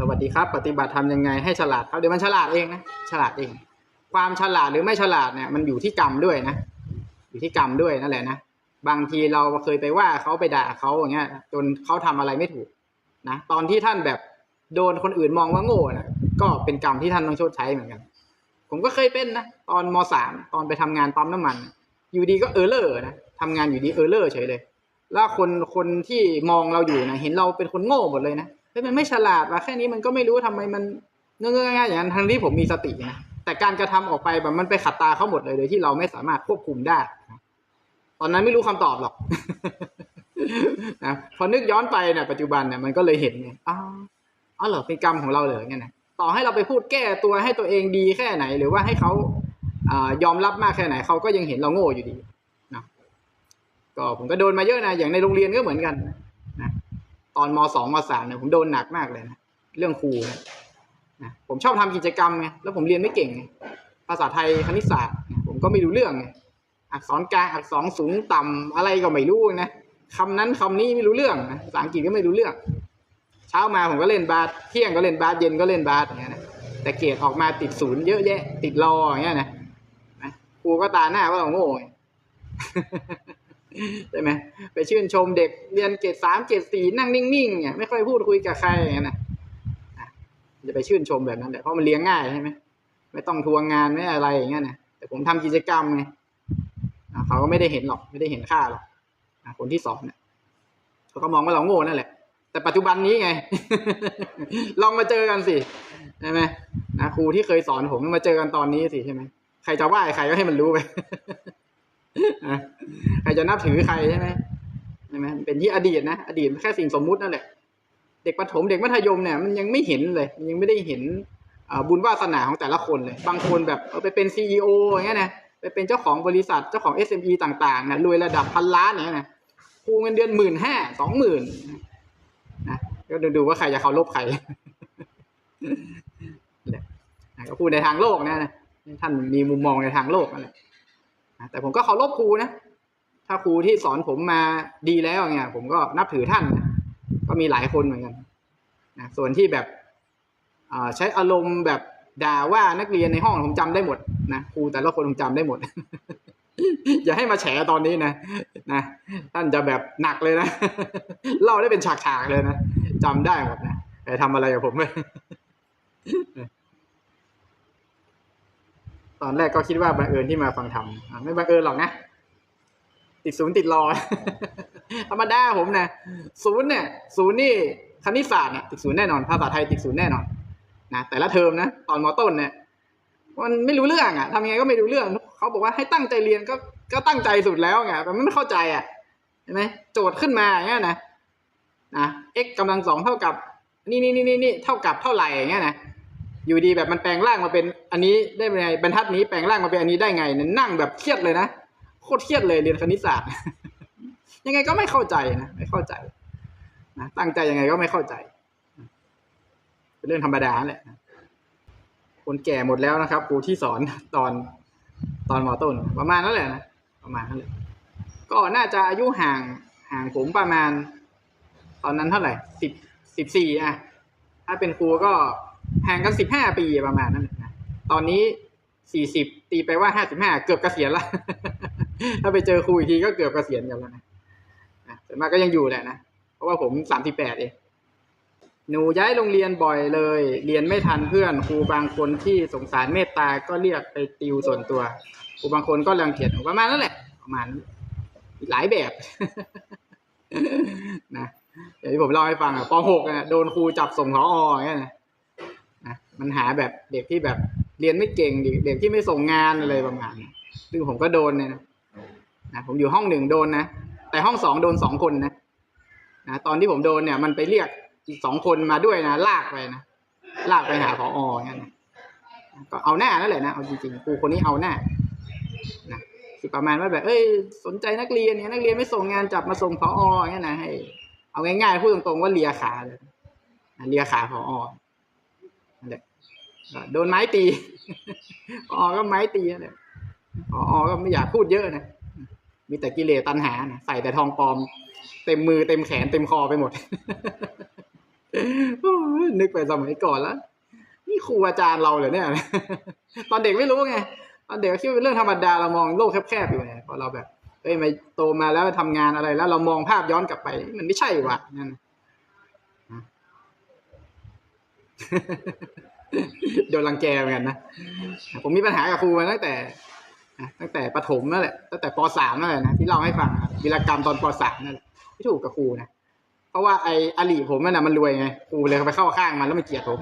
สวัสดีครับ ปฏิบัติทำยังไงให้ฉลาดครับเดี๋ยวมันฉลาดเองนะฉลาดเอง ความฉลาดหรือไม่ฉลาดเนี่ยมันอยู่ที่กรรมด้วยนะอยู่ที่กรรมด้วยนั่นแหละนะบางทีเราเคยไปว่าเขาไปด่าเขาอย่างเงี้ย จนเขาทำอะไรไม่ถูกนะตอนที่ท่านแบบโดนคนอื่นมองว่าโง่นะก็เป็นกรรมที่ท่านต้องชดใช้เหมือนกัน ผมก็เคยเป็นนะตอนมสามตอนไปทำงานปั๊มน้ำมัน อยู่ดีก็เออเลอร์นะทำงานอยู่ดีเออเลอร์เฉยเลย แล้วคนคนที่มองเราอยู่นะเห็นเราเป็นคนโง่หมดเลยนะ ฮ้ยมันไม่ฉลาดว่ะแค่นี้มันก็ไม่รู้ทำไมมันเงื่อนง่ายๆอย่างนั้นทั้งที่ผมมีสตินะแต่การกระทำออกไปแบบมันไปขัดตาเขาหมดเลยโดยที่เราไม่สามารถควบคุมได้ ตอนนั้นไม่รู้คำตอบหรอกนะพอนึกย้อนไปเนี่ยปัจจุบันเนี่ยมันก็เลยเห็นไงอ้าวอ๋อเหรอเป็นกรรมของเราเหรอเนี่ยนะต่อให้เราไปพูดแก้ตัวให้ตัวเองดีแค่ไหน หรือว่าให้เขาอายอมรับมากแค่ไหนเขาก็ยังเห็นเราโง่อยู่ดีนะก็ผมก็โดนมาเยอะนะอย่างในโรงเรียนก็เหมือนกันนะ ตอนมสองมสามเนี่ยผมโดนหนักมากเลยนะเรื่องครูนะนะผมชอบทำกิจกรรมไงแล้วผมเรียนไม่เก่งไงภาษาไทยคณิตศาสตร์ ผมก็ไม่รู้เรื่องไงอักษรกลางอักษรสูงต่ำอะไรก็ไม่รู้นะคำนั้นคำนี้ไม่รู้เรื่องนะภาษาอังกฤษก็ไม่รู้เรื่อง เช้ามาผมก็เล่นบาสเที่ยงก็เล่นบาสเย็นก็เล่นบาสอย่างเงี้ยนะแต่เกรดออกมาติดศูนย์เยอะแยะ ติดรออย่างเงี้ยนะครูก็ตาหน้าว่าเราโง่ ใช่ไหมไปชื่นชมเด็กเรียนเกรดสามเกรดสี่นั่งนิ่งๆเนี่ยไม่ค่อยพูดคุยกับใครอย่างนั้นนะจะไปชื่นชมแบบนั้นแหละเพราะมันเลี้ยงง่ายใช่ไหมไม่ต้องทวงงานไม่อะไรอย่างเงี้ยนะแต่ผมทำกิจกรรมไงเขาก็ไม่ได้เห็นหรอกไม่ได้เห็นค่าหรอกคนที่สอนเนี่ยเขาก็มองว่าเราโง่นั่นแหละ แต่ปัจจุบันนี้ไง ลองมาเจอกันสิใช่ไหมนะครูที่เคยสอนผมมาเจอกันตอนนี้สิใช่ไหมใครจะว่าใครก็ให้มันรู้ไป ใครจะนับถือใครใช่ไหมใช่ไหมเป็นที่อดีตนะอดีตแค่สิ่งสมมุตินั่นแหละ เด็กประถมเด็กมัธยมเนี่ยมันยังไม่เห็นเลยมันยังไม่ได้เห็นบุญวาสนาของแต่ละคนเลย บางคนแบบไปเป็นซีอีโออย่างเงี้ยนะไปเป็นเจ้าของบริษัทเจ้าของ SME ต่างๆนะรวยระดับพันล้านอย่างเงี้ยนะครูเงินเดือนหมื่นห้าสองหมื่นนะก็ดูดูว่าใครจะเคารพใครนั่นแหละนะก็พูดในทางโลกนะนะท่านมีมุมมองในทางโลกนั่นแหละนะแต่ผมก็เคารพครูนะ ถ้าครูที่สอนผมมาดีแล้วเนี่ย ผมก็นับถือท่านนะก็มีหลายคนเหมือนกันนะส่วนที่แบบใช้อารมณ์แบบด่าว่านักเรียนในห้องผมจำได้หมดนะครูแต่ละคนผมจำได้หมด อย่าให้มาแฉตอนนี้นะนะท่านจะแบบหนักเลยนะ เล่าได้เป็นฉากๆเลยนะจำได้หมดนะแต่ทำอะไรกับผมไม่ตอนแรกก็คิดว่าบังเอิญที่มาฟังธรรมไม่บังเอิญหรอกนะ ติดศูนย์ติดรอ ธรรมดาผมนะศูนย์เนี่ยศูนย์นี่คณิตศาสตร์เนี่ยติดศูนย์แน่นอน ภาษาไทยติดศูนย์แน่นอนนะแต่ละเทอมนะตอนมอต้นเนี่ยมันไม่รู้เรื่องอะทำยังไงก็ไม่รู้เรื่องเขาบอกว่าให้ตั้งใจเรียนก็ก็ตั้งใจสุดแล้วไงแต่มันไม่เข้าใจอะเห็นไหมโจทย์ขึ้นมาอย่างเงี้ยนะนะ x กำลังสองเท่ากับ นี่นี่นี่นี่นี่เท่ากับเท่าไหร่อย่างเงี้ยนะอยู่ดีแบบมันแปลงร่างมาเป็นอันนี้ได้ไงบรรทัดนี้แปลงร่างมาเป็นอันนี้ได้ไงเนี่ยนั่งแบบเครียดเลยนะ คตรเครียดเลยเรียนคณิตศาสตร์ ยังไงก็ไม่เข้าใจนะไม่เข้าใจนะตั้งใจยังไงก็ไม่เข้าใจ เป็นเรื่องธรรมดาแหละคนแก่หมดแล้วนะครับครูที่สอนตอนตอนมอต้น ประมาณนั้นแหละนะประมาณนั้นแหละก็น่าจะอายุห่างห่างผมประมาณ ตอนนั้นเท่าไหร่สิบสิบสี่อะถ้าเป็นครูก็ห่างกันสิบห้าปีประมาณนั้นนะตอนนี้สี่สิบตีไปว่าห้าสิบห้าเกือบเกษียณละ ถ้าไปเจอครูอีกทีก็เกือบเกษียณกันแล้วนะนะแต่มากก็ยังอยู่แหละนะ เพราะว่าผมสามสิบแปดเองหนูย้ายโรงเรียนบ่อยเลย เรียนไม่ทันเพื่อนครูบางคนที่สงสารเมตตาก็เรียกไปติวส่วนตัวครูบางคนก็รังเกียจหนูประมาณนั้นแหละ ประมาณหลายแบบนะอย่างที่ผมเล่าให้ฟังอะป .6 อะโดนครูจับส่งพออย่างเงี้ยนะนะมันหาแบบเด็กที่แบบเรียนไม่เก่งเด็กที่ไม่ส่งงานอะไรประมาณนี้ซึ่งผมก็โดนเนี่ยนะ นะผมอยู่ห้องหนึ่งโดนนะ แต่ห้องสองโดนสองคนนะนะตอนที่ผมโดนเนี่ยมันไปเรียกอีกสองคนมาด้วยนะลากไปนะลากไปหาพออย่างเงี้ยนะก็เอาหน้านั่นแหละนะเอาจริงๆครูคนนี้เอาหน้านะคือประมาณว่าแบบ เอ้ย สนใจนักเรียนเนี่ยนักเรียนไม่ส่งงานจับมาส่งพออย่างเงี้ยนะให้ เอาง่ายๆพูดตรงๆว่าเลียขาเลยนะเลียขาพอนั่นแหละโดนไม้ตีพอก็ไม้ตีนั่นแหละ พอก็ไม่อยากพูดเยอะนะ มีแต่กิเลสตัณหานะใส่แต่ทองปลอม เต็มมือเต็มแขนเต็มคอไปหมด นึกไปสมัยก่อนแล้ว นี่ครูอาจารย์เราเหรอเนี่ย ตอนเด็กไม่รู้ไง ตอนเด็กคิดเป็นเรื่องธรรมดาเรามองโลกแคบๆอยู่ไงพอเราแบบเอ้ยมาโตมาแล้วทำงานอะไร แล้วเรามองภาพย้อนกลับไป มันไม่ใช่ว่ะนั่นโดนรังแกเหมือนกันนะ ผมมีปัญหากับครูมาตั้งแต่ ตั้งแต่ประถมนั่นแหละตั้งแต่ปสามนั่นแหละนะที่เล่าให้ฟังวีรกรรมตอนปสามนั่นแหละที่ถูกกับครูนะเพราะว่าไอ้อลีผมนั่นนะมันรวยไงครูเลยไปเข้าข้างมันแล้วมันเกลียดผม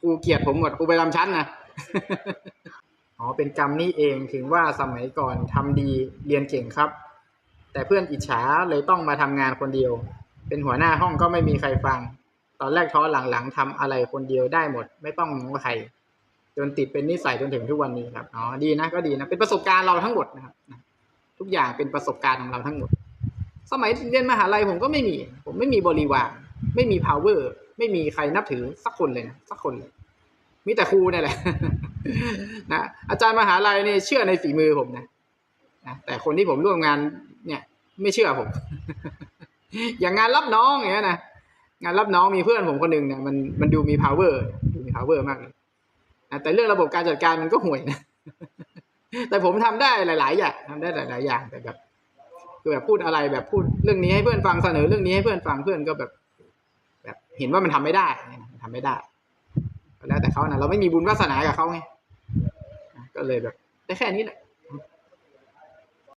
ครูเกลียดผมหมดครูไปทำชั้นนะอ๋อเป็นกรรมนี่เองถึงว่าสมัยก่อนทำดีเรียนเก่งครับ แต่เพื่อนอิจฉาเลยต้องมาทำงานคนเดียว เป็นหัวหน้าห้องก็ไม่มีใครฟัง ตอนแรกท้อหลังๆทำอะไรคนเดียวได้หมด ไม่ต้องง้อใคร จนติดเป็นนิสัยจนถึงทุกวันนี้ครับอ๋อดีนะก็ดีนะเป็นประสบการณ์เราทั้งหมดนะครับทุกอย่างเป็นประสบการณ์ของเราทั้งหมด สมัยเรียนมหาลัยผมก็ไม่มี ผมไม่มีบริวารไม่มี power ไม่มีใครนับถือสักคนเลยนะสักคนเลยมีแต่ครูนี่แหละนะอาจารย์มหาลัยเนี่ยเชื่อในฝีมือผมนะนะแต่คนที่ผมร่วมงานเนี่ยไม่เชื่อผม อย่างงานรับน้องอย่างเงี้นะงานรับน้องมีเพื่อนผมคนหนึ่งเนี่ยมันมันดูมี power ดูมี power มากเลย แต่เรื่องระบบการจัดการมันก็ห่วยนะ แต่ผมทำได้หลาย ๆ อย่างทำได้หลาย ๆ อย่างแต่แบบคือแบบพูดอะไรแบบพูดเรื่องนี้ให้เพื่อนฟังเสนอเรื่องนี้ให้เพื่อนฟังเพื่อนก็แบบ แบบเห็นว่ามันทำไม่ได้มันทำไม่ได้แล้วแต่เขานะเราไม่มีบุญวาสนากับเขาไงก็เลยแบบได้แค่นี้แหละ